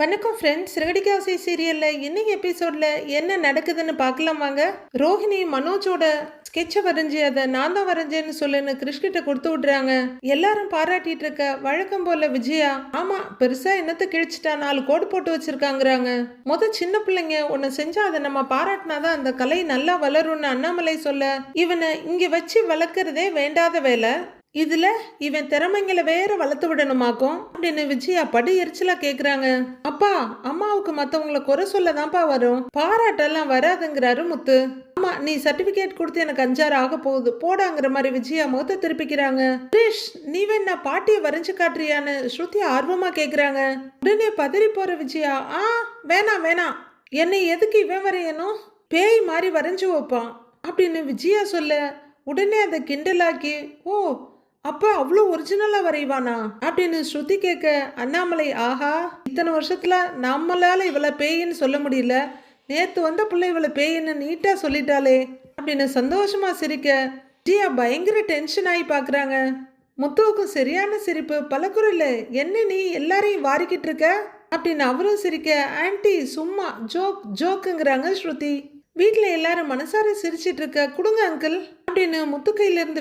வணக்கம் ஃப்ரெண்ட்ஸ் ரெகடிகாசி சீரியலில் இன்னைக்கு எபிசோடில் என்ன நடக்குதுன்னு பார்க்கலாம் வாங்க. ரோஹிணி மனோஜோட ஸ்கெட்சை வரைஞ்சி அதை நான் தான் வரைஞ்சேன்னு சொல்லுன்னு கிருஷ்கிட்ட கொடுத்து விட்றாங்க. எல்லாரும் பாராட்டிட்டு இருக்க வழக்கம் போல விஜயா ஆமா பெருசா என்னத்தை கிழிச்சிட்டா நாலு கோடு போட்டு வச்சிருக்காங்கிறாங்க. முத சின்ன பிள்ளைங்க ஒன்று செஞ்சா அதை நம்ம பாராட்டினாதான் அந்த கலை நல்லா வளரும்னு அண்ணாமலை சொல்ல இவனை இங்க வச்சு வளர்க்கறதே வேண்டாத வேலை. இதுல இவன் திறமைங்களை வேற வளர்த்து விடணுமாக்கும்? அப்படின்னு விஜயா படு எரிச்சலா கேக்குறாங்க. அப்பா அம்மாவுக்கு மத்தவங்கள குறை சொல்லதான்ப்பா வரும். பாராட்டெல்லாம் வராதுங்கிறாரு முத்து. ஆமா நீ சர்டிபிகேட் கொடுத்து எனக்கு அஞ்சாறு ஆக போகுது. போடாங்கிற மாதிரி விஜயா முகத்தை திருப்பிக்கிறாங்க. கிரீஷ் நீ வேணா பாட்டியை வரைஞ்சு காட்டுறியான்னு ஸ்ருதி ஆர்வமா கேக்குறாங்க. உடனே பதறி போற விஜயா ஆ வேணாம் வேணாம் என்னை எதுக்கு இவன் வரையணும்? பேய் மாதிரி வரைஞ்சு வைப்பான். அப்படின்னு விஜயா சொல்ல உடனே அதை கிண்டலாக்கி ஓ அப்போ அவ்வளோ ஒரிஜினலாக வரைவானா? அப்படின்னு ஸ்ருதி கேட்க அண்ணாமலை ஆஹா இத்தனை வருஷத்தில் நம்மளால் இவளை பேயின்னு சொல்ல முடியல. நேற்று வந்த பிள்ளை இவளை பேயின்னு நீட்டாக சொல்லிட்டாளே. அப்படின்னு சந்தோஷமா சிரிக்க ஜியா பயங்கர டென்ஷன் ஆகி பார்க்குறாங்க முத்துவுக்கும் சரியான சிரிப்பு பலக்குறல என்ன நீ எல்லாரையும் வாரிக்கிட்டு இருக்க? அப்படின்னு அவரும் சிரிக்க ஆன்டி சும்மா ஜோக் ஜோக்குங்கிறாங்க ஸ்ருதி. வீட்டில் எல்லாரும் மனசார சிரிச்சிட்டு இருக்க கொடுங்க அங்கிள் அப்படின்னு முத்து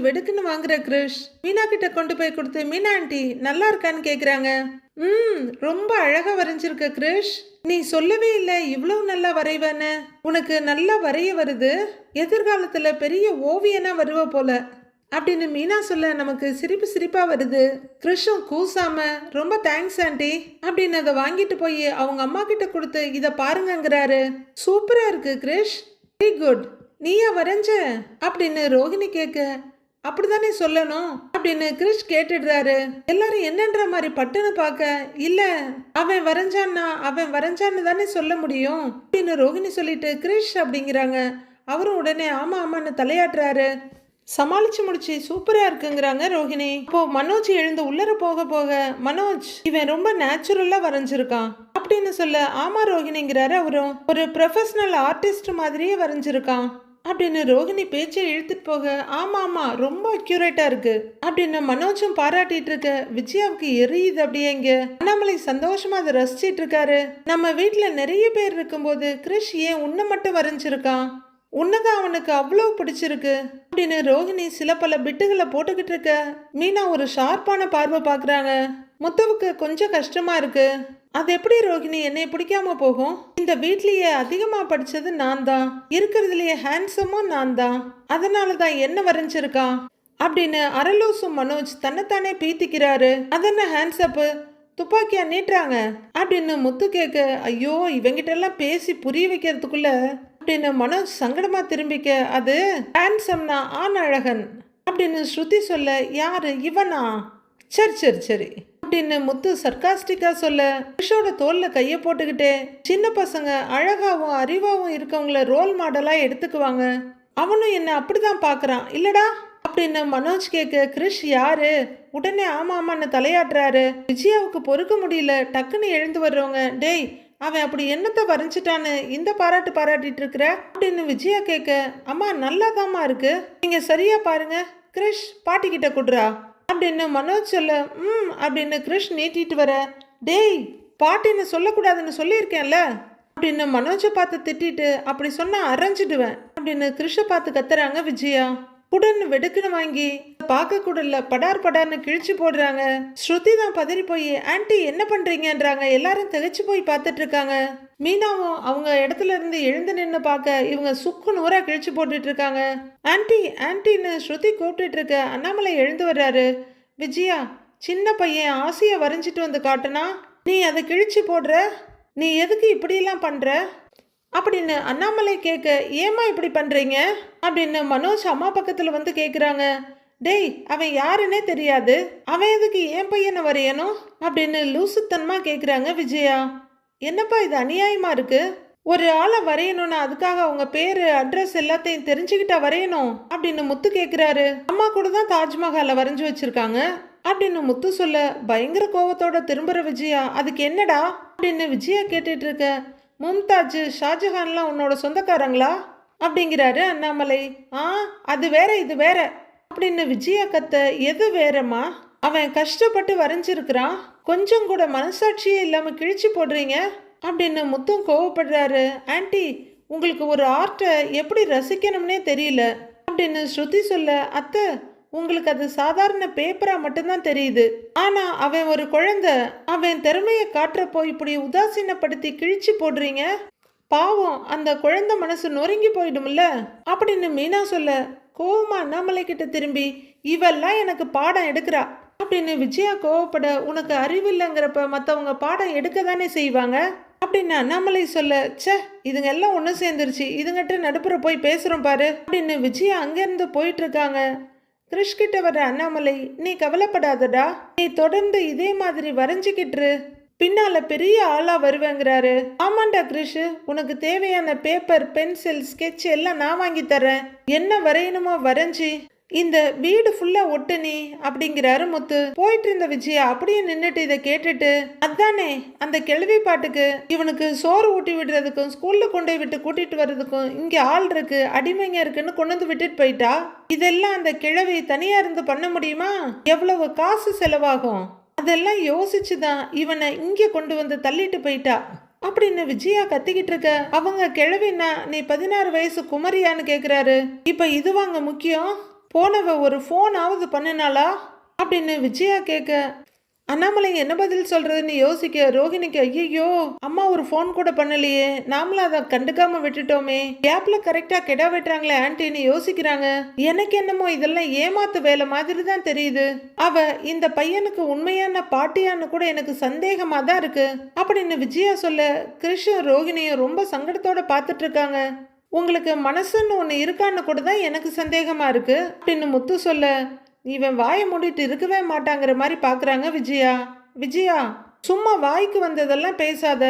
வெடுக்குன்னு வாங்குற கிருஷ் மீனா கிட்ட கொண்டு போய் கொடுத்து மீனா ஆண்டி நல்லா இருக்கான்னு கேட்குறாங்க ம் ரொம்ப அழகாக வரைஞ்சிருக்க கிருஷ் நீ சொல்லவே இல்லை இவ்வளவு நல்லா வரைவேன்னு. உனக்கு நல்லா வரைய வருது. எதிர்காலத்தில் பெரிய ஓவியனா வருவ போல. அப்படின்னு மீனா சொல்ல நமக்கு சிரிப்பு சிரிப்பாக வருது. கிருஷும் கூசாம ரொம்ப தேங்க்ஸ் ஆண்டி அப்படின்னு அதை வாங்கிட்டு போய் அவங்க அம்மா கிட்ட கொடுத்து இதை பாருங்கங்கிறாரு. சூப்பராக இருக்கு கிரிஷ். வெரி குட் நீயா வரைஞ்ச? அப்படின்னு ரோஹிணி கேட்க அப்படிதானே சொல்லணும்? அப்படின்னு கிரிஷ் கேட்டுடுறாரு. எல்லாரும் என்னன்ற மாதிரி பட்டுன்னு பார்க்க இல்ல அவன் வரைஞ்சான்னா அவன் வரைஞ்சான்னு தானே சொல்ல முடியும்? அப்படின்னு ரோஹிணி சொல்லிட்டு கிரிஷ் அப்படிங்கிறாங்க. அவரும் உடனே ஆமா ஆமான்னு தலையாட்டுறாரு. சமாளிச்சு முடிச்சு சூப்பரா இருக்குங்கிறாங்க ரோஹிணி. இப்போ மனோஜ் எழுந்து உள்ளர போக போக மனோஜ் இவன் ரொம்ப நேச்சுரலா வரைஞ்சிருக்கான். அப்படின்னு சொல்ல ஆமா ரோஹிணிங்கிறாரு அவரும் ஒரு ப்ரொஃபஷனல் ஆர்டிஸ்ட் மாதிரியே வரைஞ்சிருக்கான். அப்படின்னு ரோஹிணி பேச்சை இழுத்துட்டு போக ஆமா ஆமா ரொம்ப அக்யூரேட்டா இருக்கு. அப்படின்னு மனோஜும் பாராட்டிட்டு இருக்க விஜயாவுக்கு எரியுது அப்படியே இங்க. அண்ணாமலை சந்தோஷமா அதை ரசிச்சிட்டு இருக்காரு. நம்ம வீட்டுல நிறைய பேர் இருக்கும்போது கிறிஷ் ஏன் உன்னை மட்டும் வரைஞ்சிருக்கான்? உன்னதான் அவனுக்கு அவ்வளோ பிடிச்சிருக்கு. அப்படின்னு ரோஹிணி சில பல பிட்டுகளை போட்டுக்கிட்டு இருக்க. மீனா ஒரு ஷார்ப்பான பார்வை பார்க்குறாங்க. முத்துவுக்கு கொஞ்சம் கஷ்டமா இருக்கு. அது எப்படி ரோஹிணி என்னை பிடிக்காம போகும்? இந்த வீட்லயே அதிகமா படிச்சது நான் தான் இருக்கிறதுலயே ஹேண்ட்ஸமும் நான் தான் அதனால தான் என்ன வரைஞ்சிருக்கான் அப்படின்னு அரலோசும் மனோஜ் தன்னைத்தானே பீத்திக்கிறாரு. அதென்ன ஹேண்ட்ஸப்பு துப்பாக்கியா நீட்டுறாங்க. அப்படின்னு முத்து கேட்க ஐயோ இவங்கிட்ட எல்லாம் பேசி புரிய வைக்கிறதுக்குள்ள அப்படின்னு மனோஜ் சங்கடமா திரும்பிக்க அது ஹேண்ட்ஸம்னா ஆண் அழகன் அப்படின்னு ஸ்ருதி சொல்ல யாரு? இவனா? சரி சரி சரி அப்படின்னு முத்து சர்காஸ்டிக்கா சொல்ல கிருஷோட தோல்ல கைய போட்டுக்கிட்டே சின்ன பசங்க அழகாவும் அறிவாவும் இருக்கவங்கள ரோல் மாடலா எடுத்துக்குவாங்க. அவனும் என்ன அப்படிதான் பார்க்குறான் இல்லடா? அப்படின்னு மனோஜ் கேட்க கிரிஷ் யாரு? உடனே ஆமா ஆமான்னு தலையாட்டுறாரு. விஜயாவுக்கு பொறுக்க முடியல டக்குன்னு எழுந்து வர்றவங்க டேய் அவன் அப்படி என்னத்தை வரைஞ்சிட்டான்னு இந்த பாராட்டு பாராட்டிட்டு இருக்கிற? அப்படின்னு விஜயா கேட்க அம்மா நல்லாதாம்மா இருக்கு. நீங்க சரியா பாருங்க. கிரிஷ் பாட்டி கிட்ட கொடுறா. அப்படின்னு மனோஜ் சொல்ல ம் அப்படின்னு கிரிஷ் நீட்டிட்டு வர டேய் பாட்டின்னு சொல்லக்கூடாதுன்னு சொல்லியிருக்கேன்ல. அப்படின்னு மனோஜை பார்த்து திட்டிட்டு அப்படி சொன்னா அரைஞ்சிடுவேன். அப்படின்னு கிருஷ பார்த்து கத்துறாங்க விஜயா. புடன் வெடுக்குன்னு வாங்கி பார்க்க கூடல படார் படார்னு கிழிச்சு போடுறாங்க. ஸ்ருதி தான் பதறி போய் ஆன்டி என்ன பண்றீங்கன்றாங்க. எல்லாரும் திகைச்சு போய் பார்த்துட்டு இருக்காங்க. மீனாவும் அவங்க இடத்துல இருந்து எழுந்து நின்று பார்க்க இவங்க சுக்கு நூறா கிழிச்சு போட்டுட்டு இருக்காங்க. ஆன்டி ஆன்டின்னு ஸ்ருதி கூப்பிட்டுட்டு இருக்க அண்ணாமலை எழுந்து வர்றாரு. விஜயா சின்ன பையன் ஆசையை வரைஞ்சிட்டு வந்து காட்டுனா நீ அதை கிழிச்சு போடுற? நீ எதுக்கு இப்படியெல்லாம் பண்ணுற அப்படின்னு அண்ணாமலை கேட்க ஏமா இப்படி பண்ணுறீங்க அப்படின்னு மனோஜ் அம்மா பக்கத்தில் வந்து கேட்குறாங்க டேய் அவன் யாருன்னே தெரியாது. அவன் எதுக்கு ஏன் பையனை வரையணும்? அப்படின்னு லூசுத்தனமாக கேட்குறாங்க விஜயா. என்னப்பா இது அநியாயமாக இருக்குது ஒரு ஆளை வரையணும்னா அதுக்காக அவங்க பேர் அட்ரஸ் எல்லாத்தையும் தெரிஞ்சுக்கிட்டா வரையணும்? அப்படின்னு முத்து கேட்குறாரு அம்மா கூட தான் தாஜ்மஹாலை வரைஞ்சு வச்சுருக்காங்க. அப்படின்னு முத்து சொல்ல பயங்கர கோவத்தோட திரும்புகிற விஜயா அதுக்கு என்னடா? அப்படின்னு விஜயா கேட்டுட்டு இருக்க மும்தாஜ் ஷாஜஹான்லாம் உன்னோட சொந்தக்காரங்களா? அப்படிங்கிறாரு அண்ணாமலை. ஆ அது வேற இது வேற. அப்படின்னு விஜயா கத்த எது வேறம்மா? அவன் கஷ்டப்பட்டு வரைஞ்சிருக்கிறான். கொஞ்சம் கூட மனசாட்சியே இல்லாமல் கிழிச்சு போடுறீங்க? அப்படின்னு முத்தும் கோவப்படுறாரு. ஆன்டி உங்களுக்கு ஒரு ஆர்ட்டை எப்படி ரசிக்கணும்னே தெரியல. அப்படின்னு ஸ்ருதி சொல்ல அத்தை உங்களுக்கு அது சாதாரண பேப்பரா மட்டும்தான் தெரியுது. ஆனா அவன் ஒரு குழந்தை. அவன் திறமையை காட்டுறப்போ இப்படி உதாசீனப்படுத்தி கிழிச்சு போடுறீங்க? பாவம் அந்த குழந்தை மனசு நொறுங்கி போயிடும்ல? அப்படின்னு மீனா சொல்ல கோவமா அண்ணாமலை கிட்ட திரும்பி இவெல்லாம் எனக்கு பாடம் எடுக்கிறா. அப்படின்னு விஜயா கோவப்பட உனக்கு அறிவில்லைங்கிறப்ப மற்றவங்க பாடம் எடுக்க தானே செய்வாங்க? அப்படின்னு அண்ணாமலை சொல்ல ச்சே இதுங்க எல்லாம் ஒன்று சேர்ந்துருச்சு. இதுங்கிட்ட நடுப்புற போய் பேசுகிறோம் பாரு. அப்படின்னு விஜயா அங்கேருந்து போயிட்டு இருக்காங்க. கிறிஷ்கிட்ட வர அண்ணாமலை நீ கவலைப்படாதடா நீ தொடர்ந்து இதே மாதிரி வரைஞ்சிக்கிட்டு பின்னால பெரிய ஆளா வருவேங்கிறாரு. ஆமாண்டா கிரிஷ் உனக்கு தேவையான பேப்பர் பென்சில் ஸ்கெட்ச் எல்லாம் நான் வாங்கி தரேன் என்ன வரையணுமோ வரைஞ்சி இந்த வீடு ஃபுல்லா ஒட்டு நீ அப்படிங்கிறாரு முத்து போயிட்டு இருந்த விஜயா அப்படியே நின்றுட்டு இதை கேட்டுட்டு அதானே அந்த கிழவி பாட்டுக்கு இவனுக்கு சோறு ஊட்டி விடுறதுக்கும் ஸ்கூல்ல கொண்டு போய் விட்டு கூட்டிட்டு வர்றதுக்கும் இங்க ஆள் இருக்கு அடிமைங்க இருக்குன்னு கொண்டு வந்து விட்டுட்டு போயிட்டா? இதெல்லாம் அந்த கிழவி தனியா இருந்து பண்ண முடியுமா? எவ்வளவு காசு செலவாகும்? அதெல்லாம் யோசிச்சு தான் இவனை இங்கே கொண்டு வந்து தள்ளிட்டு போயிட்டா. அப்படின்னு விஜயா கத்திக்கிட்டு இருக்க அவங்க கிழவினா நீ பதினாறு வயசு குமரியான்னு கேக்குறாரு. இப்ப இது வாங்க முக்கியம்? போனவ ஒரு ஃபோனாவது பண்ணினாளா? அப்படின்னு விஜயா கேட்க அண்ணாமலை என்ன பதில் சொல்றதுன்னு யோசிக்க ரோஹிணிக்கு ஐயோ அம்மா ஒரு ஃபோன் கூட பண்ணலையே. நாமளும் அதை கண்டுக்காம விட்டுட்டோமே. கேப்ல கரெக்டா கெடா வெட்டுறாங்களே ஆன்ட்டின்னு யோசிக்கிறாங்க. எனக்கு என்னமோ இதெல்லாம் ஏமாத்து வேலை மாதிரி தான் தெரியுது. அவ இந்த பையனுக்கு உண்மையான பாட்டியான்னு கூட எனக்கு சந்தேகமா தான் இருக்கு. அப்படின்னு விஜயா சொல்ல கிருஷ்ண ரோஹிணியும் ரொம்ப சங்கடத்தோட பார்த்துட்டு இருக்காங்க. உங்களுக்கு மனசுன்னு ஒன்று இருக்கான்னு கூட தான் எனக்கு சந்தேகமாக இருக்குது அப்படின்னு முத்து சொல்ல இவன் வாயை மூடிட்டு இருக்கவே மாட்டாங்கிற மாதிரி பார்க்குறாங்க விஜயா. விஜயா சும்மா வாய்க்கு வந்ததெல்லாம் பேசாத.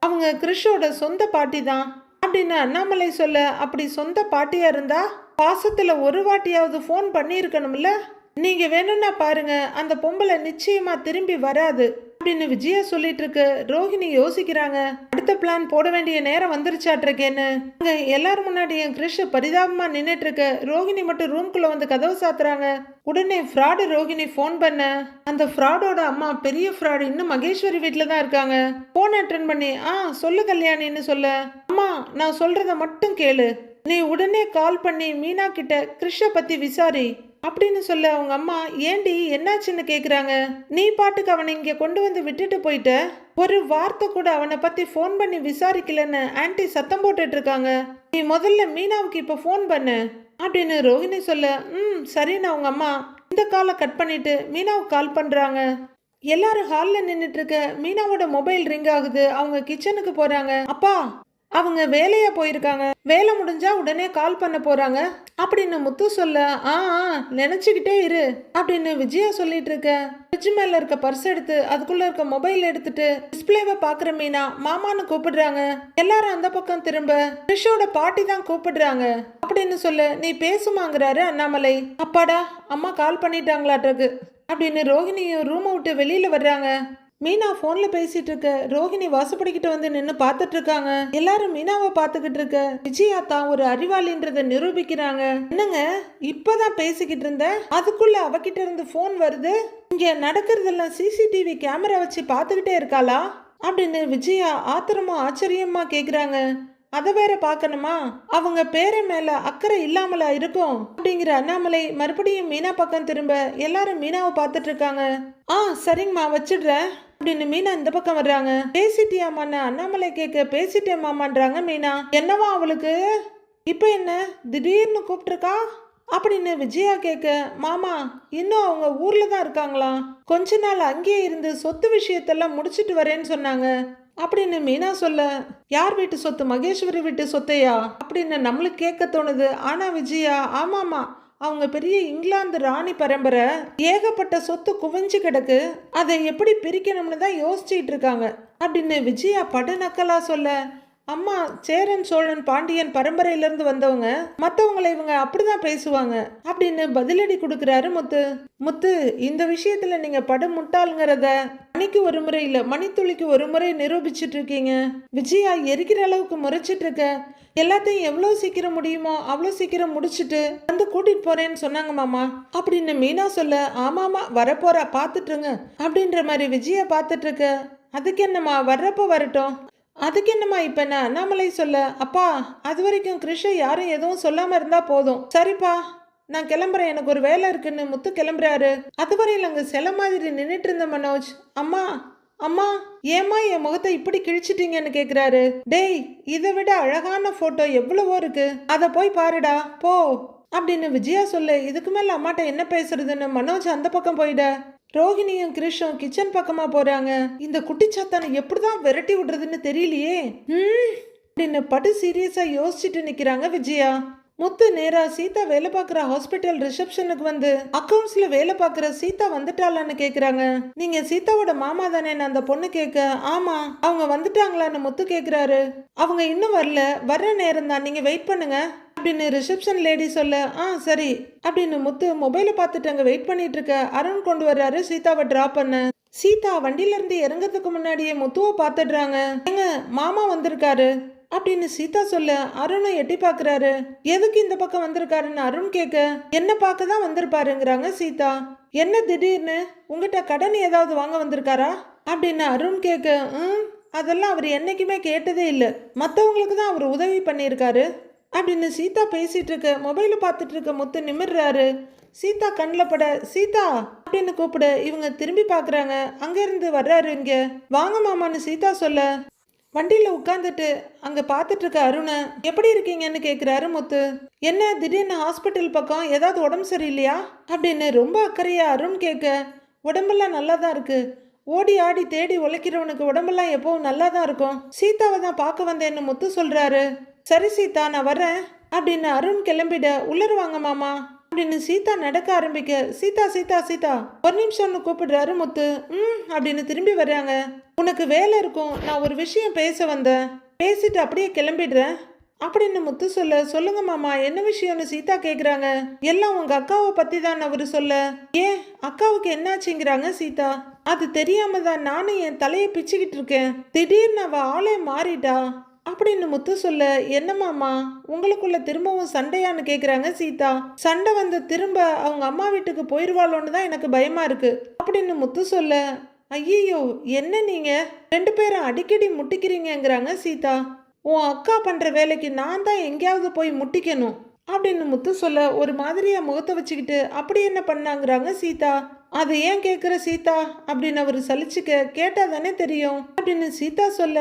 அவங்க கிறிஷோட சொந்த பாட்டி தான். அப்படின்னு அண்ணாமலை சொல்ல அப்படி சொந்த பாட்டியாக இருந்தா பாசத்தில் ஒரு வாட்டியாவது ஃபோன் பண்ணியிருக்கணும்ல? நீங்க வேணும்னா பாருங்க அந்த பொம்பளை நிச்சயமா திரும்பி வராது. அப்படின்னு விஜயா சொல்லிட்டு இருக்கு ரோஹிணி யோசிக்கிறாங்க. அடுத்த பிளான் போட வேண்டிய நேரம் வந்துருச்சாட்டிருக்கேன்னு. அங்க எல்லாரும் முன்னாடி என் கிருஷ் பரிதாபமா நின்றுட்டு இருக்க ரோஹிணி மட்டும் ரூம்குள்ள வந்து கதவு சாத்துறாங்க. உடனே ஃப்ராடு ரோஹிணி ஃபோன் பண்ண. அந்த ஃப்ராடோட அம்மா பெரிய ஃப்ராடு இன்னும் மகேஸ்வரி வீட்டில் தான் இருக்காங்க. ஃபோன் அட்டன் பண்ணி ஆ சொல்லு கல்யாணின்னு சொல்ல. அம்மா நான் சொல்றத மட்டும் கேளு. நீ உடனே கால் பண்ணி மீனா கிட்ட கிருஷ பத்தி விசாரி. அப்படின்னு சொல்ல அவங்க அம்மா ஏண்டி என்னாச்சுன்னு கேட்குறாங்க நீ பாட்டுக்கு அவனை இங்கே கொண்டு வந்து விட்டுட்டு போயிட்ட? ஒரு வார்த்தை கூட அவனை பற்றி ஃபோன் பண்ணி விசாரிக்கலன்னு ஆன்டி சத்தம் போட்டுட்டு இருக்காங்க. நீ முதல்ல மீனாவுக்கு இப்போ ஃபோன் பண்ணு அப்படின்னு ரோஹிணி சொல்ல ம் சரின்னு அவங்க அம்மா இந்த காலை கட் பண்ணிட்டு மீனாவுக்கு கால் பண்ணுறாங்க எல்லாரும் ஹாலில் நின்றுட்டு இருக்க மீனாவோட மொபைல் ரிங் ஆகுது. அவங்க கிச்சனுக்கு போகிறாங்க அப்பா அவங்க வேலையா போயிருக்காங்க. வேலை முடிஞ்சா உடனே கால் பண்ண போறாங்க. அப்படின்னு முத்து சொல்ல ஆ ஆ நினைச்சுக்கிட்டே இரு அப்படின்னு விஜயா சொல்லிட்டு இருக்க. ஃப்ரிட்ஜ் மேல இருக்க பர்ஸ் எடுத்து அதுக்குள்ள இருக்க மொபைல் எடுத்துட்டு டிஸ்பிளேவை பாக்குற மீனா மாமான்னு கூப்பிடுறாங்க. எல்லாரும் அந்த பக்கம் திரும்ப கிறிஷோட பாட்டி தான் கூப்பிடுறாங்க அப்படின்னு சொல்ல. நீ பேசுமாங்கிறாரு அண்ணாமலை. அப்பாடா அம்மா கால் பண்ணிட்டாங்களாட்ருக்கு அப்படின்னு ரோஹிணியும் ரூமை விட்டு வெளியில வர்றாங்க. மீனா ஃபோனில் பேசிட்டு இருக்க. ரோஹிணி வாசப்படிக்கிட்ட வந்து நின்று பார்த்துட்டு இருக்காங்க. எல்லாரும் மீனாவை பார்த்துக்கிட்டு இருக்க. விஜயா தான் ஒரு அறிவாளின்றதை நிரூபிக்கிறாங்க. என்னங்க இப்போதான் பேசிக்கிட்டு இருந்த? அதுக்குள்ள அவகிட்ட இருந்து ஃபோன் வருது. இங்கே நடக்கிறதெல்லாம் சிசிடிவி கேமரா வச்சு பார்த்துக்கிட்டே இருக்காளா? அப்படின்னு விஜயா ஆத்திரமா ஆச்சரியமா கேக்குறாங்க. அதை வேற பார்க்கணுமா? அவங்க பேரை மேல அக்கறை இல்லாமலா இருக்கும்? அப்படிங்கிற அண்ணாமலை மறுபடியும் மீனா பக்கம் திரும்ப எல்லாரும் மீனாவை பார்த்துட்டு இருக்காங்க. ஆ சரிங்கம்மா வச்சிடுறேன். அப்படின்னு மீனா இந்த பக்கம் வர்றாங்க. பேசிட்டியாமான்னு அண்ணாமலை கேட்க பேசிட்டே மாமான்றாங்க மீனா. என்னவா அவளுக்கு? இப்போ என்ன? திடீர்னு கூப்பிட்டுருக்கா? அப்படின்னு விஜயா கேட்க மாமா இன்னும் அவங்க ஊர்ல தான் இருக்காங்களாம் கொஞ்ச நாள் அங்கேயே இருந்து சொத்து விஷயத்தெல்லாம் முடிச்சிட்டு வரேன்னு சொன்னாங்க. அப்படின்னு மீனா சொல்ல யார் வீட்டு சொத்து? மகேஸ்வரி வீட்டு சொத்தையா? அப்படின்னு நம்மளுக்கு கேட்க தோணுது. ஆனா விஜயா ஆமாமா அவங்க பெரிய இங்கிலாந்து ராணி பரம்பரை ஏகப்பட்ட சொத்து குவிஞ்சு கிடக்கு. அதை எப்படி பிரிக்கணும்னு தான் யோசிச்சுட்டு இருக்காங்க. அப்படின்னு விஜயா படநக்கலா சொல்ல அம்மா சேரன் சோழன் பாண்டியன் பரம்பரையிலிருந்து வந்தவங்க. மற்றவங்களை இவங்க அப்படிதான் பேசுவாங்க. அப்படின்னு பதிலடி கொடுக்குறாரு முத்து. முத்து இந்த விஷயத்துல நீங்க படம் முட்டாளுங்கிறத மணிக்கு ஒரு முறை இல்ல மணித்துளிக்கு ஒரு முறை நிரூபிச்சிட்டு இருக்கீங்க. விஜயா எரிக்கிற அளவுக்கு முறைச்சிட்டு இருக்க. எல்லாத்தையும் எவ்வளோ சீக்கிரம் முடியுமோ அவ்வளோ சீக்கிரம் முடிச்சிட்டு வந்து கூட்டிட்டு போறேன்னு சொன்னாங்க மாமா. அப்படின்னு மீனா சொல்ல ஆமாமா வரப்போறா பார்த்துட்டுருங்க அப்படின்ற மாதிரி விஜயா பார்த்துட்டு இருக்க. அதுக்கு என்னம்மா வர்றப்போ வரட்டும். அதுக்கு என்னம்மா இப்போ என்ன? அண்ணாமலை சொல்ல. அப்பா அது வரைக்கும் கிருஷ யாரும் எதுவும் சொல்லாமல் இருந்தால் போதும். சரிப்பா நான் கிளம்புறேன். எனக்கு ஒரு வேலை இருக்குன்னு முத்து கிளம்புறாரு. அதுவரையில் அங்கே சில மாதிரி நின்றுட்டு இருந்த மனோஜ். அம்மா அம்மா ஏம்மா என் முகத்தை இப்படி கிழிச்சிட்டீங்கன்னு கேக்குறாரு. டேய் இதை விட அழகான போட்டோ எவ்வளவோ இருக்கு. அதை போய் பாருடா போ. அப்படின்னு விஜயா சொல்லு. இதுக்கு மேல அம்மாட்ட என்ன பேசுறதுன்னு மனோஜ் அந்த பக்கம் போயிட. ரோஹிணியும் கிருஷும் கிச்சன் பக்கமா போறாங்க. இந்த குட்டிச்சாத்தானை எப்படிதான் விரட்டி விடுறதுன்னு தெரியலையே. அப்படின்னு பட்டு சீரியஸா யோசிச்சுட்டு நிக்கிறாங்க விஜயா. முத்து நேரா சீதா வேலை பார்க்குற ஹாஸ்பிட்டல் ரிசப்ஷனுக்கு வந்து அக்கௌண்ட்ஸில் வேலை பார்க்குற சீதா வந்துட்டாளான்னு கேட்குறாங்க நீங்கள் சீதாவோட மாமா தானே அந்த பொண்ணு கேட்க ஆமாம் அவங்க வந்துட்டாங்களான்னு முத்து கேட்குறாரு அவங்க இன்னும் வரல. வர்ற நேரம் தான். நீங்கள் வெயிட் பண்ணுங்க. அப்படின்னு ரிசப்ஷன் லேடி சொல்ல ஆ சரி. அப்படின்னு முத்து மொபைலை பார்த்துட்டு அங்கே வெயிட் பண்ணிட்டு இருக்க அருண் கொண்டு வர்றாரு சீதாவை ட்ராப் பண்ண. சீதா வண்டியில இருந்து முன்னாடியே முத்துவை பார்த்துடுறாங்க. எங்க மாமா வந்திருக்காரு. அப்படின்னு சீதா சொல்ல அருணும் எட்டி பார்க்குறாரு. எதுக்கு இந்த பக்கம் வந்திருக்காருன்னு அருண் கேட்க என்ன பார்க்க தான் வந்திருப்பாருங்கிறாங்க சீதா. என்ன திடீர்னு உங்ககிட்ட கடன் ஏதாவது வாங்க வந்திருக்காரா? அப்படின்னு அருண் கேட்க ம் அதெல்லாம் அவர் என்றைக்குமே கேட்டதே இல்லை. மற்றவங்களுக்கு தான் அவர் உதவி பண்ணியிருக்காரு. அப்படின்னு சீதா பேசிகிட்டு இருக்க மொபைலை பார்த்துட்டு இருக்க முத்து நிமிர்றாரு. சீதா கண்ணில் பட சீதா அப்படின்னு கூப்பிட இவங்க திரும்பி பார்க்குறாங்க. அங்கேருந்து வர்றாரு இங்கே. வாங்க மாமான்னு சீதா சொல்ல வண்டியில் உட்காந்துட்டு அங்கே பார்த்துட்டு இருக்க அருணை எப்படி இருக்கீங்கன்னு கேட்குறாரு முத்து. என்ன திடீர்னு ஹாஸ்பிட்டல் பக்கம் ஏதாவது உடம்பு சரியில்லையா? அப்படின்னு ரொம்ப அக்கறையாக அருண் கேட்க உடம்பெல்லாம் நல்லா தான் இருக்குது ஓடி ஆடி தேடி உழைக்கிறவனுக்கு உடம்பெல்லாம் எப்பவும் நல்லா தான் இருக்கும். சீதாவை தான் பார்க்க வந்தேன்னு முத்து சொல்கிறாரு சரி சீதா நான் வரேன் அப்படின்னு அருண் கிளம்பிட உள்ளருவாங்க மாமா. அப்படின்னு சீதா நடக்க ஆரம்பிக்க சீதா சீதா சீதா ஒரு நிமிஷம்னு கூப்பிடுறாரு முத்து. ம் அப்படின்னு திரும்பி வர்றாங்க. உனக்கு வேலை இருக்கும். நான் ஒரு விஷயம் பேச வந்தேன். பேசிட்டு அப்படியே கிளம்பிடுறேன். அப்படின்னு முத்து சொல்ல சொல்லுங்க மாமா என்ன விஷயம்னு சீதா கேட்குறாங்க எல்லாம் உங்க அக்காவை பத்தி தான் அவரு சொல்ல. ஏன்? அக்காவுக்கு என்னாச்சுங்கிறாங்க சீதா. அது தெரியாம தான் நானும் என் தலையை பிச்சுக்கிட்டு இருக்கேன். திடீர்னு அவ ஆளே மாறிட்டா. அப்படின்னு முத்து சொல்ல என்ன மாமா? உங்களுக்குள்ள திரும்பவும் சண்டையான்னு கேக்குறாங்க சீதா. சண்டை வந்து திரும்ப அவங்க அம்மா வீட்டுக்கு போயிருவாளோன்னு தான் எனக்கு பயமா இருக்கு அப்படின்னு முத்து சொல்ல ஐயோ என்ன நீங்க? ரெண்டு பேரும் அடிக்கடி முட்டிக்கிறீங்கங்கிறாங்க சீதா. உன் அக்கா பண்ற வேலைக்கு நான் தான் எங்கேயாவது போய் முட்டிக்கணும் அப்படின்னு முத்து சொல்ல ஒரு மாதிரியா முகத்தை வச்சுக்கிட்டு அப்படி என்ன பண்ணாங்கிறாங்க சீதா? அது ஏன் கேட்குற சீதா? அப்படின்னு அவர் சலிச்சுக்க கேட்டா தானே தெரியும் அப்படின்னு சீதா சொல்ல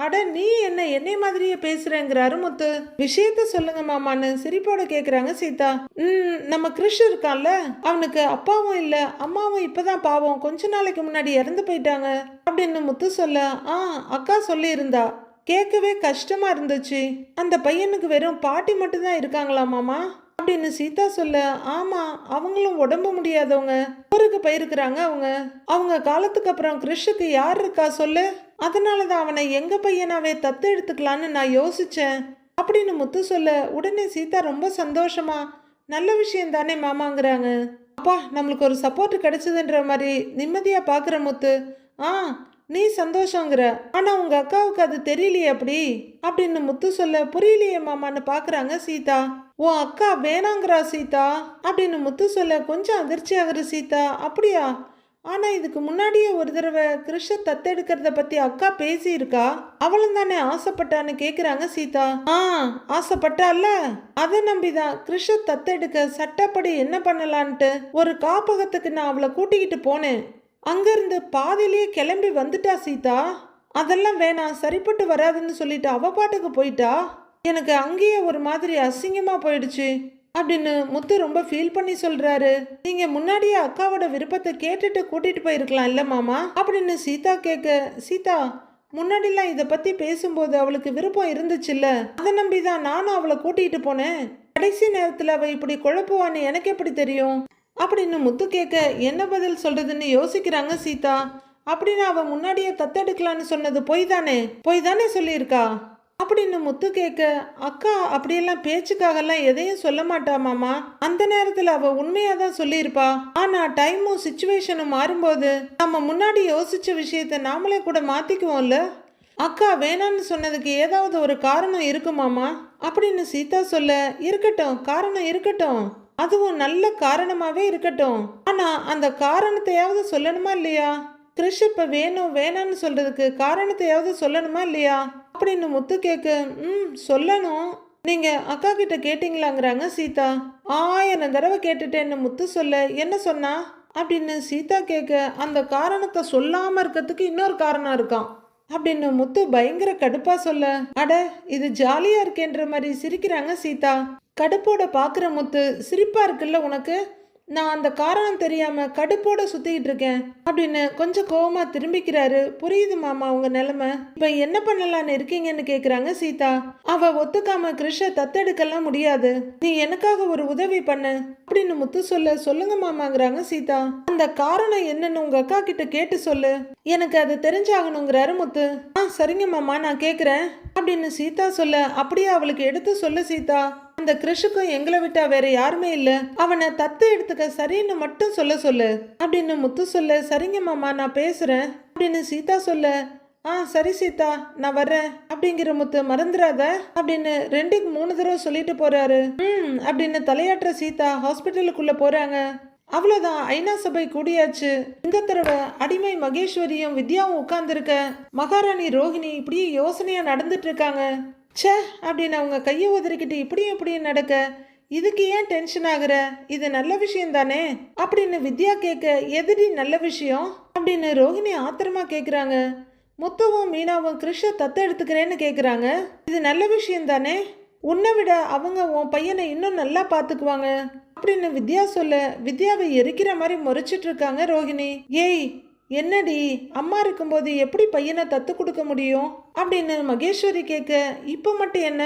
அட நீ என்ன என்னை மாதிரியே பேசுறேங்கிறாரு முத்து விஷயத்த சொல்லுங்க மாமான்னு சிரிப்போட கேக்குறாங்க சீதா. ம் நம்ம கிருஷ் இருக்கான்ல? அவனுக்கு அப்பாவும் இல்ல அம்மாவும் இப்பதான் பாவம். கொஞ்ச நாளைக்கு முன்னாடி இறந்து போயிட்டாங்க. அப்படின்னு முத்து சொல்ல ஆ அக்கா சொல்லி இருந்தா கேட்கவே கஷ்டமா இருந்துச்சு. அந்த பையனுக்கு வெறும் பாட்டி மட்டும்தான் இருக்காங்களா மாமா? அப்படின்னு சீதா சொல்ல ஆமா அவங்களும் உடம்பு முடியாதவங்க. ஊருக்கு போயிருக்கிறாங்க அவங்க. அவங்க காலத்துக்கு அப்புறம் கிருஷுக்கு யார் இருக்கா சொல்லு. அதனால தான் அவனை எங்க பையனாவே தத்து எடுத்துக்கலான்னு நான் யோசிச்சேன் அப்படின்னு முத்து சொல்ல உடனே சீதா ரொம்ப சந்தோஷமா நல்ல விஷயம் தானே மாமாங்கிறாங்க. அப்பா நம்மளுக்கு ஒரு சப்போர்ட் கிடைச்சதுன்ற மாதிரி நிம்மதியா பாக்குற முத்து. ஆ நீ சந்தோஷங்கிற ஆனா உங்க அக்காவுக்கு அது தெரியலையே அப்படி? அப்படின்னு முத்து சொல்ல புரியலையே மாமான்னு பாக்குறாங்க சீதா. உன் அக்கா வேணாங்கிறா சீதா அப்படின்னு முத்து சொல்ல கொஞ்சம் அதிர்ச்சி ஆகுற சீதா. அப்படியா? ஆனால் இதுக்கு முன்னாடியே ஒரு தடவை கிருஷ தத்தெடுக்கிறத பற்றி அக்கா பேசியிருக்கா? அவளும் தானே ஆசைப்பட்டான்னு கேட்குறாங்க சீதா. ஆ ஆசைப்பட்டால அதை நம்பிதான் கிருஷ தத்தெடுக்க சட்டப்படி என்ன பண்ணலான்ட்டு ஒரு காப்பகத்துக்கு நான் அவளை கூட்டிக்கிட்டு போனேன். அங்கேருந்து பாதியிலேயே கிளம்பி வந்துட்டா சீதா. அதெல்லாம் வேணாம் சரிப்பட்டு வராதுன்னு சொல்லிட்டு அவ பாட்டுக்கு போயிட்டா? எனக்கு அங்கேயே ஒரு மாதிரி அசிங்கமா போயிடுச்சு அப்படின்னு முத்து ரொம்ப ஃபீல் பண்ணி சொல்றாரு. நீங்க முன்னாடியே அக்காவோட விருப்பத்தை கேட்டுட்டு கூட்டிட்டு போயிருக்கலாம் இல்ல மாமா? அப்படின்னு சீதா கேட்க சீதா முன்னாடிலாம் இதை பத்தி பேசும்போது அவளுக்கு விருப்பம் இருந்துச்சுல்ல? அதை நம்பிதான் நானும் அவளை கூட்டிட்டு போனேன். கடைசி நேரத்துல அவ இப்படி குழப்புவான்னு எனக்கு எப்படி தெரியும்? அப்படின்னு முத்து கேட்க என்ன பதில் சொல்றதுன்னு யோசிக்கிறாங்க சீதா. அப்படின்னு அவன் முன்னாடியே தத்தெடுக்கலான்னு சொன்னது பொய் தானே? பொய் தானே சொல்லியிருக்கா? அப்படின்னு முத்து கேட்க? அக்கா அப்படியெல்லாம் பேச்சுக்காகலாம் எதையும் சொல்ல மாட்டாமாமா அந்த நேரத்தில் அவ உண்மையாக தான் சொல்லியிருப்பா. ஆனால் டைமும் சுச்சுவேஷனும் மாறும்போது நம்ம முன்னாடி யோசிச்ச விஷயத்த நாமளே கூட மாற்றிக்குவோம்ல அக்கா வேணான்னு சொன்னதுக்கு ஏதாவது ஒரு காரணம் இருக்குமாமா அப்படின்னு சீதா சொல்ல இருக்கட்டும் காரணம் இருக்கட்டும். அதுவும் நல்ல காரணமாகவே இருக்கட்டும். ஆனால் அந்த காரணத்தையாவது சொல்லணுமா இல்லையா? கிறிஷ் இப்போ வேணும் வேணான்னு சொல்கிறதுக்கு காரணத்தையாவது சொல்லணுமா இல்லையா? அப்படின்னு முத்து கேட்க ம் சொல்லணும். நீங்க அக்கா கிட்ட கேட்டீங்களாங்கிறாங்க சீதா. ஆயிரம் தடவை கேட்டுட்டேன்னு முத்து சொல்ல என்ன சொன்னா? அப்படின்னு சீதா கேட்க அந்த காரணத்தை சொல்லாம இருக்கிறதுக்கு இன்னொரு காரணம் இருக்கான் அப்படின்னு முத்து பயங்கர கடுப்பா சொல்ல அட இது ஜாலியா இருக்கேன்ற மாதிரி சிரிக்கிறாங்க சீதா. கடுப்போட பாக்குற முத்து சிரிப்பா இருக்குல்ல உனக்கு? நான் அந்த காரணம் தெரியாம கடுப்போட சுத்திக்கிட்டு இருக்கேன் அப்படின்னு கொஞ்சம் கோவமா திரும்பிக்கிறாரு. புரியுது மாமா உங்க நிலைமை. இப்ப என்ன பண்ணலான்னு இருக்கீங்கன்னு கேக்குறாங்க சீதா. அவ ஒத்துக்காம கிருஷ தத்தெடுக்கலாம் முடியாது. நீ எனக்காக ஒரு உதவி பண்ணு அப்படின்னு முத்து சொல்ல சொல்லுங்க மாமாங்கிறாங்க சீதா. அந்த காரணம் என்னன்னு உங்க அக்கா கிட்ட கேட்டு சொல்லு. எனக்கு அது தெரிஞ்சாகணுங்கிறாரு முத்து. ஆ சரிங்க மாமா நான் கேக்குறேன் அப்படின்னு சீதா சொல்ல அப்படியே அவளுக்கு எடுத்து சொல்ல சீதா. அந்த கிருஷுக்கும் எங்களை விட்டா வேற யாருமே இல்ல. அவனை தத்து எடுத்துக்க சரின்னு மட்டும் சொல்ல சொல்லு. அப்படின்னு முத்து சொல்ல சரிங்க மாமா நான் பேசுறேன். அப்படின்னு சீதா சொல்ல ஆ சரி சீதா நான் வர்றேன். அப்படிங்கிற முத்து மறந்துடாத அப்படின்னு ரெண்டுக்கு மூணு தடவை சொல்லிட்டு போறாரு. ம் அப்படின்னு தலையாட்டுற சீதா ஹாஸ்பிட்டலுக்குள்ள போறாங்க. அவ்வளோதான் ஐநா சபை கூடியாச்சு. இந்த தடவை அடிமை மகேஸ்வரியும் வித்யாவும் உட்கார்ந்துருக்க. மகாராணி ரோஹிணி இப்படியே யோசனையா நடந்துட்டு இருக்காங்க. ச்சே அப்படின்னு அவங்க கையை உதறிக்கிட்டு இப்படியும் இப்படியும் நடக்க இதுக்கு ஏன் டென்ஷன் ஆகுற? இது நல்ல விஷயம் தானே? அப்படின்னு வித்யா கேட்க எதிரி நல்ல விஷயம்? அப்படின்னு ரோஹிணி ஆத்திரமா கேட்குறாங்க முத்துவும் மீனாவும் கிருஷ தத்து எடுத்துக்கிறேன்னு கேட்குறாங்க இது நல்ல விஷயம் தானே? உன்னை விட அவங்க உன் பையனை இன்னும் நல்லா பார்த்துக்குவாங்க அப்படின்னு வித்யா சொல்ல வித்யாவை எரிக்கிற மாதிரி முறைச்சிட்டு இருக்காங்க ரோஹிணி. ஏய் என்னடி அம்மா இருக்கும்போது எப்படி பையனை தத்து கொடுக்க முடியும்? அப்படின்னு மகேஸ்வரி கேட்க இப்போ மட்டும் என்ன?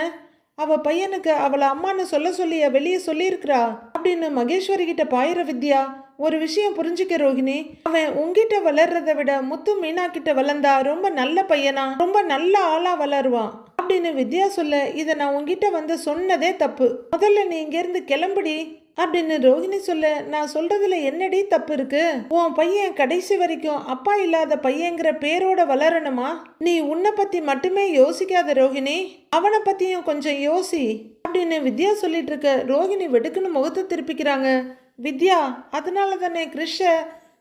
அவ பையனுக்கு அவளை அம்மான்னு சொல்ல சொல்லிய வெளியே சொல்லியிருக்கிறா? அப்படின்னு மகேஸ்வரி கிட்ட பாயிர வித்யா ஒரு விஷயம் புரிஞ்சுக்க ரோகிணி. அவன் உங்ககிட்ட வளர்றத விட முத்து மீனா கிட்ட வளர்ந்தா ரொம்ப நல்ல பையனா? ரொம்ப நல்ல ஆளா வளருவான்? அப்படின்னு வித்யா சொல்ல இதை நான் உங்ககிட்ட வந்து சொன்னதே தப்பு. முதல்ல நீ இங்கேருந்து கிளம்புடி. அப்படின்னு ரோஹிணி சொல்ல நான் சொல்றதுல என்னடி தப்பு இருக்கு? உன் பையன் கடைசி வரைக்கும் அப்பா இல்லாத பையங்கிற பேரோட வளரணுமா? நீ உன்னை பத்தி மட்டுமே யோசிக்காத ரோஹிணி அவனை பத்தியும் கொஞ்சம் யோசி. அப்படின்னு வித்யா சொல்லிட்டு இருக்க ரோஹிணி வெடுக்குன்னு முகத்தை திருப்பிக்கிறாங்க. வித்யா அதனால தானே கிருஷ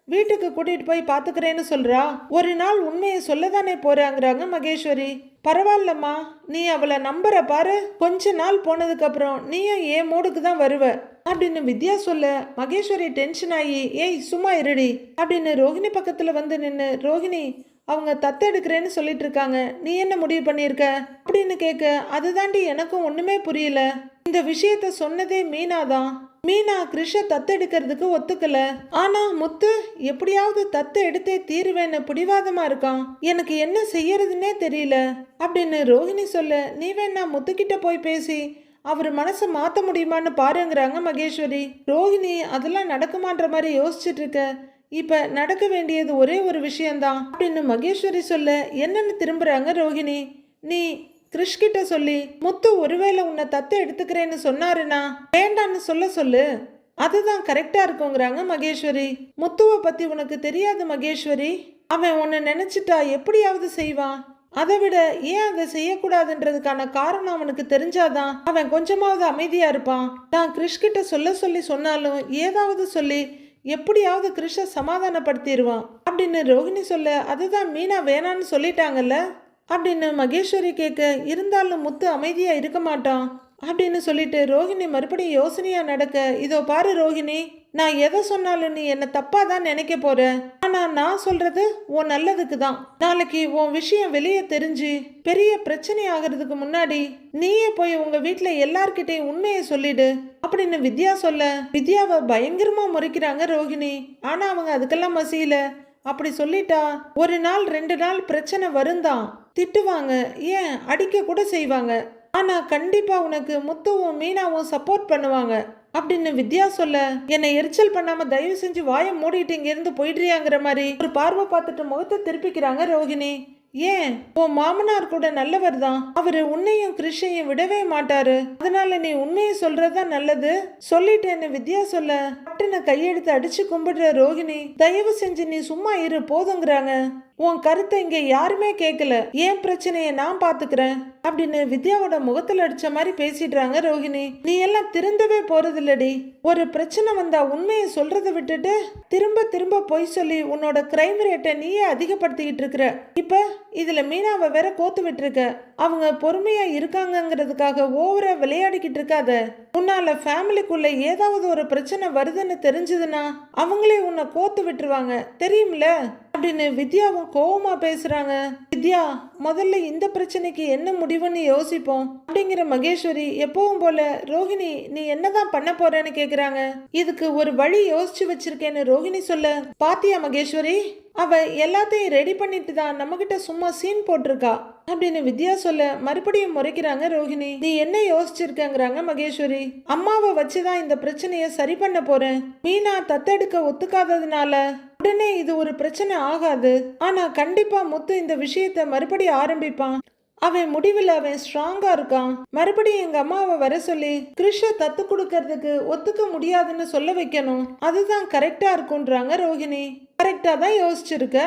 வீட்டுக்கு கூட்டிட்டு போய் பாத்துக்கிறேன்னு சொல்றா? ஒரு நாள் உண்மையை சொல்லதானே போறாங்கிறாங்க மகேஸ்வரி. பரவாயில்லம்மா நீ அவளை நம்புற பாரு. கொஞ்ச நாள் போனதுக்கு அப்புறம் நீயும் ஏன் மூடுக்கு தான் வருவ? அப்படின்னு வித்யா சொல்ல மகேஸ்வரி டென்ஷன் ஆகி ஏய் சும்மா இருடி அப்படின்னு ரோஹிணி பக்கத்தில் வந்து நின்று ரோஹிணி அவங்க தத்தெடுக்கிறேன்னு சொல்லிட்டு இருக்காங்க. நீ என்ன முடிவு பண்ணியிருக்க? அப்படின்னு கேட்க அதுதாண்டி எனக்கும் ஒன்றுமே புரியல. இந்த விஷயத்த சொன்னதே மீனா தான். மீனா கிருஷ தத்தெடுக்கிறதுக்கு ஒத்துக்கல. ஆனா முத்து எப்படியாவது தத்து எடுத்தே தீருவேன்னு பிடிவாதமா இருக்கான். எனக்கு என்ன செய்யறதுன்னே தெரியல. அப்படின்னு ரோஹிணி சொல்ல நீ வேணா முத்துக்கிட்ட போய் பேசி அவர் மனசை மாற்ற முடியுமான்னு பாருங்கிறாங்க மகேஸ்வரி. ரோஹிணி அதெல்லாம் நடக்குமான்ற மாதிரி யோசிச்சுட்டு இருக்க இப்ப நடக்க வேண்டியது ஒரே ஒரு விஷயம்தான். அப்படின்னு மகேஸ்வரி சொல்ல என்னன்னு திரும்புறாங்க ரோஹிணி. நீ கிருஷ் கிட்ட சொல்லி முத்து ஒருவேளை உன்னை தத்து எடுத்துக்கிறேன்னு சொன்னாருன்னா வேண்டான்னு சொல்ல சொல்லு. அதுதான் கரெக்டா இருக்குங்கிறாங்க மகேஸ்வரி. முத்துவை பத்தி உனக்கு தெரியாது மகேஸ்வரி. அவன் உன்னை நினைச்சிட்டா எப்படியாவது செய்வான். அதை விட ஏன் அதை செய்யக்கூடாதுன்றதுக்கான காரணம் அவனுக்கு தெரிஞ்சாதான் அவன் கொஞ்சமாவது அமைதியா இருப்பான். நான் கிருஷ் கிட்ட சொல்ல சொல்லி சொன்னாலும் ஏதாவது சொல்லி எப்படியாவது கிருஷ சமாதானப்படுத்திடுவான். அப்படின்னு ரோஹிணி சொல்ல அதுதான் மீனா வேணான்னு சொல்லிட்டாங்கல்ல? அப்படின்னு மகேஸ்வரி கேட்க இருந்தாலும் முத்து அமைதியா இருக்க மாட்டான். அப்படின்னு சொல்லிட்டு ரோஹிணி மறுபடியும் யோசனையா நடக்க இதோ பாரு ரோஹிணி நான் எதை சொன்னாலும் நீ என்னை தப்பாக தான் நினைக்க போற? ஆனால் நான் சொல்றது உன் நல்லதுக்கு தான். நாளைக்கு உன் விஷயம் வெளியே தெரிஞ்சு பெரிய பிரச்சனை ஆகிறதுக்கு முன்னாடி நீயே போய் உங்க வீட்டில் எல்லார்கிட்டையும் உண்மையை சொல்லிடு. அப்படின்னு வித்யா சொல்ல வித்யாவை பயங்கரமாக முறைக்கிறாங்க ரோஹிணி ஆனால் அவங்க அதுக்கெல்லாம் மசியல. அப்படி சொல்லிட்டா ஒரு நாள் ரெண்டு நாள் பிரச்சனை வருந்தான். திட்டுவாங்க ஏன்? அடிக்க கூட செய்வாங்க. ஆனால் கண்டிப்பாக உனக்கு முத்துவும் மீனாவும் சப்போர்ட் பண்ணுவாங்க. அப்படின்னு வித்யா சொல்ல என்னை எரிச்சல் பண்ணாம தயவு செஞ்சு வாயை மூடிட்டு இங்க இருந்து போயிடுறியாங்கிற மாதிரி ஒரு பார்வை பார்த்துட்டு முகத்தை திருப்பிக்கிறாங்க ரோகிணி. ஏன்? உன் மாமனார் கூட நல்லவர் தான். அவரு உன்னையும் கிருஷ்ணையும் விடவே மாட்டாரு. அதனால நீ உண்மையை சொல்றதுதான் நல்லது? சொல்லிட்டேன்னு வித்யா சொல்ல பட்டுன கையெடுத்து அடிச்சு கும்பிடுற ரோகிணி தயவு செஞ்சு நீ சும்மா இரு போதுங்கிறாங்க. உன் கருத்தை இங்க யாருமே கேட்கல ஏன் பிரச்சனையை நான் பாத்துக்கிறேன்? அப்படின்னு வித்யாவோட முகத்துல அடிச்ச மாதிரி பேசிடுறாங்க ரோஹிணி. நீ எல்லாம் திருந்தவே போறதில்லடி. ஒரு பிரச்சனை வந்தா உண்மையை சொல்றத விட்டுட்டு திரும்ப திரும்ப பொய் சொல்லி உன்னோட கிரைம் ரேட்டை நீயே அதிகப்படுத்திக்கிட்டு இருக்கிற. இப்ப இதுல மீனாவை வேற கோத்து விட்டுருக்க. அவங்க பொறுமையா இருக்காங்கங்கிறதுக்காக ஓவரா விளையாடிக்கிட்டு இருக்காத. உன்னால ஃபேமிலிக்குள்ள ஏதாவது ஒரு பிரச்சனை வருதுன்னு தெரிஞ்சதுன்னா அவங்களே உன்னை கோத்து விட்டுருவாங்க. தெரியும்ல? அப்படின்னு வித்யாவும் கோவமா பேசுறாங்க. வித்யா முதல்ல இந்த பிரச்சனைக்கு என்ன முடிவுன்னு யோசிப்போம் அப்படிங்கிற மகேஸ்வரி எப்பவும் போல ரோஹிணி நீ என்னதான் பண்ண போறேன்னு கேக்குறாங்க. இதுக்கு ஒரு வழி யோசிச்சு வச்சிருக்கேன்னு ரோஹிணி சொல்ல பாத்தியா மகேஸ்வரி? அவ எல்லாத்தையும் ரெடி பண்ணிட்டு தான் நம்ம கிட்ட சும்மா சீன் போட்டிருக்கா அப்படின்னு வித்யா சொல்ல மறுபடியும் முறைக்கிறாங்க ரோஹிணி. நீ என்ன யோசிச்சிருக்கங்கிறாங்க மகேஸ்வரி? அம்மாவை வச்சுதான் இந்த பிரச்சனையை சரி பண்ண போறேன். மீனா தத்தெடுக்க ஒத்துக்காததுனால. உடனே இது ஒரு பிரச்சனை ஆகாது. ஆனா கண்டிப்பா முத்து இந்த விஷயத்த மறுபடியும் ஆரம்பிப்பான். அவன் முடிவில் அவன் ஸ்ட்ராங்கா இருக்கான். மறுபடியும் எங்க அம்மாவை வர சொல்லி கிருஷ தத்து கொடுக்கறதுக்கு ஒத்துக்க முடியாதுன்னு சொல்ல வைக்கணும். அதுதான் கரெக்டா இருக்குன்றாங்க ரோஹிணி. கரெக்டா தான் யோசிச்சிருக்க.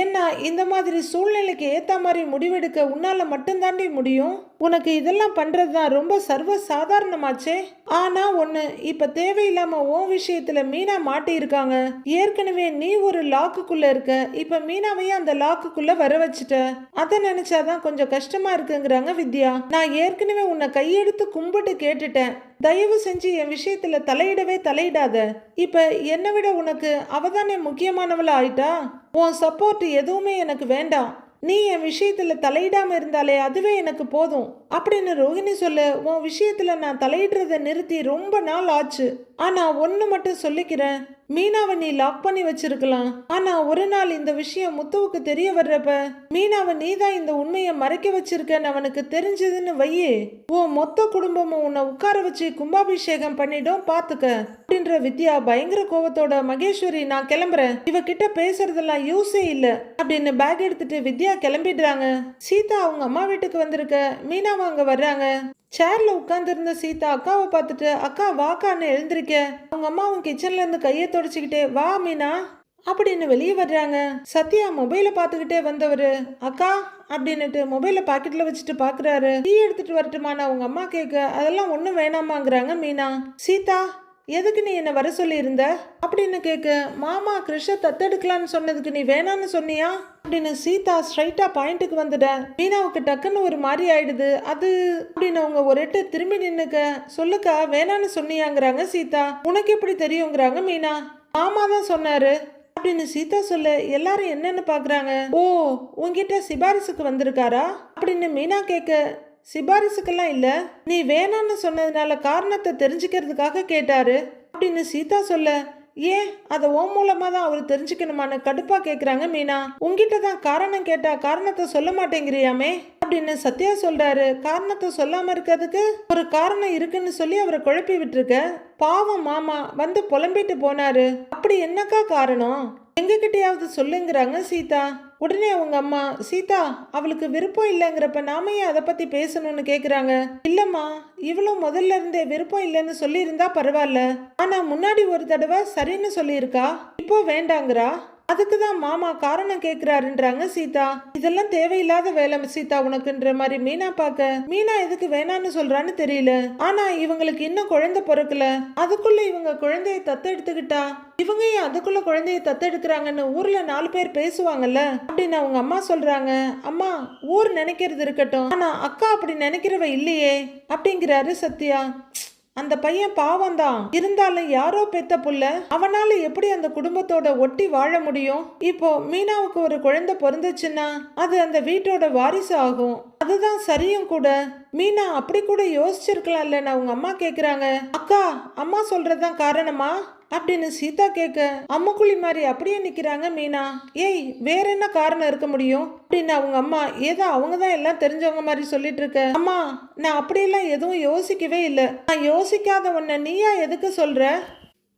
ஏன்னா இந்த மாதிரி சூழ்நிலைக்கு ஏற்ற மாதிரி முடிவெடுக்க உன்னால் மட்டும்தாண்டி முடியும். உனக்கு இதெல்லாம் பண்ணுறது தான் ரொம்ப சர்வ சாதாரணமாச்சே ஆனால் ஒன்று இப்போ தேவையில்லாம உன் விஷயத்தில் மீனா மாட்டியிருக்காங்க. ஏற்கனவே நீ ஒரு லாக்குக்குள்ளே இருக்க. இப்போ மீனாவையும் அந்த லாக்குக்குள்ளே வர வச்சுட்ட. அதை நினச்சாதான் கொஞ்சம் கஷ்டமாக இருக்குங்கிறாங்க வித்யா. நான் ஏற்கனவே உன்னை கையெடுத்து கும்பிட்டு கேட்டுட்டேன். தயவு செஞ்சு என் விஷயத்துல தலையிடவே தலையிடாத. இப்ப என்னை விட உனக்கு அவதானே முக்கியமானவளா ஆயிட்டா? உன் சப்போர்ட் எதுவுமே எனக்கு வேண்டாம். நீ என் விஷயத்தில் தலையிடாமல் இருந்தாலே அதுவே எனக்கு போதும். அப்படின்னு ரோஹிணி சொல்ல உன் விஷயத்தில் நான் தலையிடுறத நிறுத்தி ரொம்ப நாள் ஆச்சு. ஆனா ஒன்னு மட்டும் சொல்லிக்கிறேன். மீனாவை நீ லாக் பண்ணி வச்சிருக்கலாம். ஆனா ஒரு நாள் இந்த விஷயம் முத்துவுக்கு தெரிய வர்றப்ப மீனாவை நீ தான் இந்த உண்மையை மறைக்க வச்சிருக்கன்னு அவனுக்கு தெரிஞ்சதுன்னு வையே. ஓ மொத்த குடும்பமும் உன்னை உட்கார வச்சு கும்பாபிஷேகம் பண்ணிடும் பாத்துக்க. அப்படின்ற வித்யா பயங்கர கோவத்தோட மகேஸ்வரி நான் கிளம்புறேன். இவகிட்ட பேசுறதெல்லாம் யூஸே இல்ல. அப்படின்னு பேக் எடுத்துட்டு வித்யா கிளம்பிடுறாங்க. சீதா அவங்க அம்மா வீட்டுக்கு வந்திருக்க மீனாவும் அங்க வர்றாங்க. சேரில் உட்காந்துருந்த சீதா அக்காவை பார்த்துட்டு அக்கா வாக்கான்னு எழுந்திருக்க. அவங்க அம்மா அவங்க இருந்து கையை தொடச்சிக்கிட்டே வா மீனா. அப்படின்னு வெளியே வர்றாங்க. சத்யா மொபைலை பார்த்துக்கிட்டே வந்தவர். அக்கா அப்படின்னுட்டு மொபைலை பாக்கெட்டில் வச்சுட்டு பார்க்குறாரு டீ எடுத்துகிட்டு வரட்டுமான்னு அவங்க அம்மா கேட்க அதெல்லாம் ஒன்றும் வேணாமாங்கிறாங்க மீனா. சீதா எதுக்கு நீ என்னை வர சொல்லியிருந்த? அப்படின்னு கேட்க மாமா கிருஷ்ண தத்தெடுக்கலான்னு சொன்னதுக்கு நீ வேணான்னு சொன்னியா? அப்படின்னு சீதா ஸ்ட்ரைட்டா பாயிண்ட்டுக்கு வந்துட மீனாவுக்கு டக்குன்னு ஒரு மாதிரி ஆயிடுது. அது அப்படின்னு அவங்க ஒரு எட்டு திரும்பி நின்னுக்க சொல்லுக்கா வேணான்னு சொன்னியாங்கிறாங்க சீதா. உனக்கு எப்படி தெரியுங்கிறாங்க மீனா. மாமா தான் சொன்னாரு. அப்படின்னு சீதா சொல்ல எல்லாரும் என்னன்னு பாக்குறாங்க. ஓ உங்ககிட்ட சிபாரிசுக்கு வந்திருக்காரா? அப்படின்னு மீனா கேட்க சிபாரிசுக்கெல்லாம் இல்ல. நீ வேணான்னு சொன்னதுனால காரணத்தை தெரிஞ்சுக்கிறதுக்காக கேட்டாரு. அப்படின்னு சீதா சொல்ல ஏன்? அதை ஓ மூலமா தான் அவர் தெரிஞ்சுக்கணுமான்னு கடுப்பா கேக்குறாங்க மீனா. உங்ககிட்ட தான் காரணம் கேட்டா காரணத்தை சொல்ல மாட்டேங்கிறியாமே? அப்படின்னு சத்யா சொல்றாரு. காரணத்தை சொல்லாம இருக்கிறதுக்கு ஒரு காரணம் இருக்குன்னு சொல்லி அவரை குழப்பி விட்டுருக்க. பாவம் மாமா வந்து புலம்பிட்டு போனாரு. அப்படி என்னக்கா காரணம்? எங்ககிட்டயாவது சொல்லுங்கிறாங்க சீதா. உடனே அவங்க அம்மா சீதா அவளுக்கு விருப்பம் இல்லைங்கிறப்ப நாம ஏன் அதை பத்தி பேசணும்னு கேக்குறாங்க? இல்லம்மா இவளும் முதல்ல இருந்தே விருப்பம் இல்லைன்னு சொல்லியிருந்தா பரவாயில்ல. ஆனா முன்னாடி ஒரு தடவை சரின்னு சொல்லியிருக்கா? இப்போ வேண்டாங்கிறா? அதுக்கு தான் மாமா காரணம் கேக்குறாருன்றாங்க சீதா. இதெல்லாம் தேவையில்லாத வேலை சீதா உனக்குன்ற மாதிரி மீனா பார்க்க. மீனா எதுக்கு வேணான்னு சொல்றான்னு தெரியல. ஆனா இவங்களுக்கு இன்னும் குழந்தை பிறக்கல. அதுக்குள்ள இவங்க குழந்தைய தத்தெடுத்துக்கிட்டா? இவங்க ஏன் அதுக்குள்ள குழந்தைய தத்தெடுக்கிறாங்கன்னு ஊர்ல நாலு பேர் பேசுவாங்கல்ல? அப்படின்னு அவங்க அம்மா சொல்றாங்க. அம்மா ஊர் நினைக்கிறது இருக்கட்டும். ஆனா அக்கா அப்படி நினைக்கிறவ இல்லையே அப்படிங்கிறாரு சத்யா. அந்த பையன் பாவம் தான். இருந்தாலும் யாரோ பெத்த புள்ள அவனால எப்படி அந்த குடும்பத்தோட ஒட்டி வாழ முடியும்? இப்போ மீனாவுக்கு ஒரு குழந்தை பிறந்துச்சுன்னா அது அந்த வீட்டோட வாரிசு ஆகும். அதுதான் சரியும் கூட. மீனா அப்படி கூட யோசிச்சிருக்கலாம்ல அவங்க அம்மா கேக்குறாங்க. அக்கா அம்மா சொல்றதுதான் காரணமா? அப்படின்னு சீதா கேட்க அம்முக்குழி மாதிரி அப்படியே நிற்கிறாங்க மீனா. ஏய் வேற என்ன காரணம் இருக்க முடியும்? அப்படின்னு அவங்க அம்மா ஏதோ அவங்க தான் எல்லாம் தெரிஞ்சவங்க மாதிரி சொல்லிட்டு இருக்க. அம்மா நான் அப்படியெல்லாம் எதுவும் யோசிக்கவே இல்லை. நான் யோசிக்காத உன்னை நீயா எதுக்கு சொல்ற?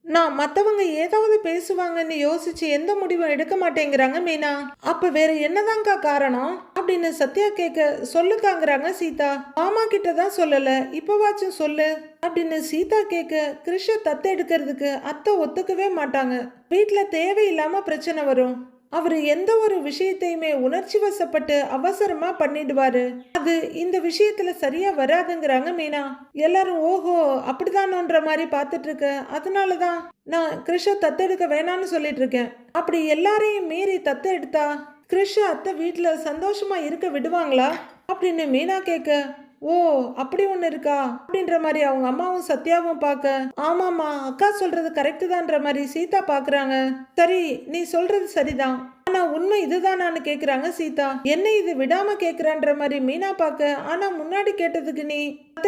நான் மற்றவங்க ஏதாவது பேசுவாங்கன்னு யோசிச்சு எந்த முடிவும் எடுக்க மாட்டேங்கிறாங்க மீனா. அப்ப வேற என்னதாங்க்கா காரணம்? அப்படின்னு சத்யா கேட்க சொல்லுக்காங்கிறாங்க சீதா. மாமா கிட்ட தான் சொல்லல. இப்பவாச்சும் சொல்லு. அப்படின்னு சீதா கேட்க கிருஷ தத்து எடுக்கிறதுக்கு அத்தை ஒத்துக்கவே மாட்டாங்க. வீட்டில் தேவையில்லாம பிரச்சனை வரும். அவர் எந்த ஒரு விஷயத்தையுமே உணர்ச்சி வசப்பட்டு அவசரமா பண்ணிடுவாரு. அது இந்த விஷயத்துல சரியா வராதுங்கிறாங்க மீனா. எல்லாரும் ஓஹோ அப்படிதானோன்ற மாதிரி பார்த்துட்டு இருக்க அதனாலதான் நான் கிருஷ தத்தெடுக்க வேணாம்னு சொல்லிட்டு இருக்கேன் அப்படி எல்லாரையும் மீறி தத்து எடுத்தா கிருஷ அத்தை வீட்டுல சந்தோஷமா இருக்க விடுவாங்களா? அப்படின்னு மீனா கேட்க ஓ அப்படி ஒன்று இருக்கா? அப்படின்ற மாதிரி அவங்க அம்மாவும் சத்யாவும் பார்க்க ஆமாம்மா அக்கா சொல்றது கரெக்டு தான்ற மாதிரி சீதா பார்க்குறாங்க. சரி நீ சொல்றது சரிதான். ஆனா உண்மை இதுதானான்னு கேக்குறாங்க சீதா. என்ன இது விடாம கேக்குறான்ற மாதிரி மீனா பார்க்க ஆனா முன்னாடி கேட்டதுக்கு நீ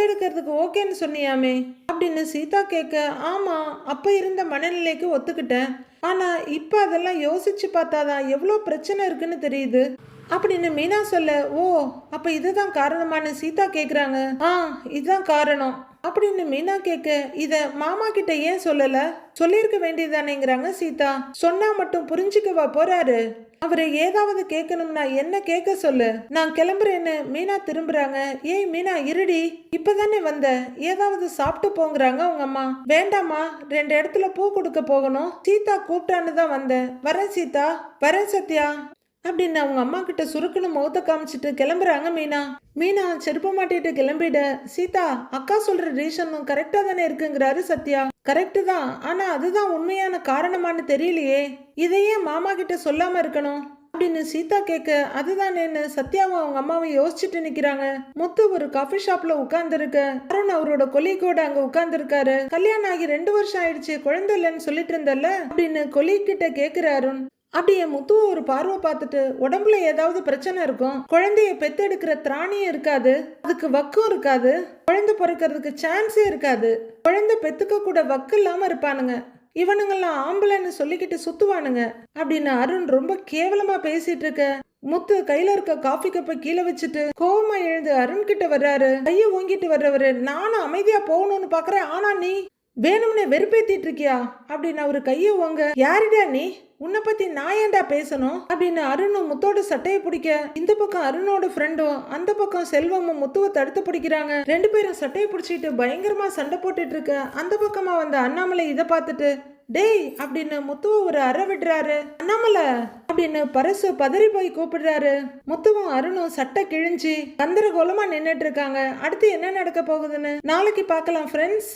எடுக்கிறதுக்கு ஓகேன்னு சொன்னியாமே. அப்படின்னு சீதா கேட்க ஆமா அப்ப இருந்த மனநிலைக்கு ஒத்துக்கிட்டேன். ஆனா இப்ப அதெல்லாம் யோசிச்சு பார்த்தாதான் எவ்வளோ பிரச்சனை இருக்குன்னு தெரியுது. அப்படின்னு மீனா சொல்ல ஓ அப்ப இதுதான் காரணமானு சீதா கேக்குறாங்க. ஆ இதுதான் காரணம். அப்படின்னு மீனா கேட்க இத மாமா கிட்ட ஏன் சொல்லல? சொல்லியிருக்க வேண்டியதானேங்கிறாங்க சீதா. சொன்னா மட்டும் புரிஞ்சுக்கவா போறாரு? அவரை ஏதாவது கேட்கணும்னா என்ன கேட்க சொல்லு? நான் கிளம்புறேன்னு மீனா திரும்புறாங்க. ஏய் மீனா இருடி. இப்பதானே வந்த. ஏதாவது சாப்பிட்டு போங்கிறாங்க உங்க அம்மா. வேண்டாம்மா. ரெண்டு இடத்துல பூ கொடுக்க போகணும். சீதா கூப்பிட்டான்னு தான் வந்தேன் வரேன் சீதா. வரேன் சத்யா. அப்படின்னு அவங்க அம்மா கிட்ட சுருக்குன்னு முகத்தை காமிச்சிட்டு கிளம்புறாங்க மீனா. மீனா செருப்ப மாட்டிட்டு கிளம்பிட. சீதா அக்கா சொல்ற ரீசனும் கரெக்டா தானே இருக்குங்கிறாரு சத்யா. கரெக்டு தான். ஆனா அதுதான் உண்மையான காரணமான்னு தெரியலையே. இதையே மாமா கிட்ட சொல்லாம இருக்கணும். அப்படின்னு சீதா கேட்க அதுதானேன்னு சத்யாவும் அவங்க அம்மாவும் யோசிச்சுட்டு நிக்கிறாங்க. முத்து ஒரு காஃபி ஷாப்ல உட்கார்ந்துருக்க. அருண் அவரோட கொலிகோட அங்க உட்கார்ந்துருக்காரு. கல்யாணம் ஆகி ரெண்டு வருஷம் ஆயிடுச்சு. குழந்தை இல்லைன்னு சொல்லிட்டு இருந்தல்ல? அப்படின்னு கொலி கிட்ட கேக்குற அருண். அப்படியே முத்துவை ஒரு பார்வை பார்த்துட்டு உடம்புல ஏதாவது பிரச்சனை இருக்கும் குழந்தைய பெத்தெடுக்கிற திராணியும் இருக்காது அதுக்கு வக்கும் இருக்காது குழந்தை பிறக்கிறதுக்கு சான்ஸே இருக்காது குழந்தை பெத்துக்க கூட வக்கு இல்லாம இருப்பானுங்க இவனுங்கெல்லாம் ஆம்பளைன்னு சொல்லிக்கிட்டு சுத்துவானுங்க அப்படின்னு அருண் ரொம்ப கேவலமா பேசிட்டு இருக்க. முத்து கையில இருக்க காஃபி கப்பை கீழே வச்சுட்டு கோவமா எழுந்து அருண் கிட்ட வர்றாரு. கைய ஓங்கிட்டு வர்றவரு நானும் அமைதியா போகணும்னு பாக்குறேன் ஆனா நீ வேணும்னே வெறுப்பேத்திட்டு இருக்கியா? அப்படின்னு அவரு கைய ஓங்க யாருடா நீ? உன்னை பத்தி நான் ஏன்டா பேசணும்? அப்படின்னு அருணும் முத்தோட சட்டையை பிடிக்க இந்த பக்கம் அருணோட ஃப்ரெண்டும் அந்த பக்கம் செல்வமும் முத்துவை தடுத்து பிடிக்கிறாங்க. ரெண்டு பேரும் சட்டையை பிடிச்சிட்டு பயங்கரமா சண்டை போட்டுட்டு இருக்க அந்த பக்கமா வந்த அண்ணாமலை இதை பார்த்துட்டு டேய் அப்படின்னு முத்துவ ஒரு அற விடுறாரு. அண்ணாமலை அப்படின்னு பரசு பதறி போய் கூப்பிடுறாரு. முத்துவும் அருணும் சட்டை கிழிஞ்சு கந்தரகோலமா நின்றுட்டு இருக்காங்க. அடுத்து என்ன நடக்க போகுதுன்னு நாளைக்கு பார்க்கலாம் ஃப்ரெண்ட்ஸ்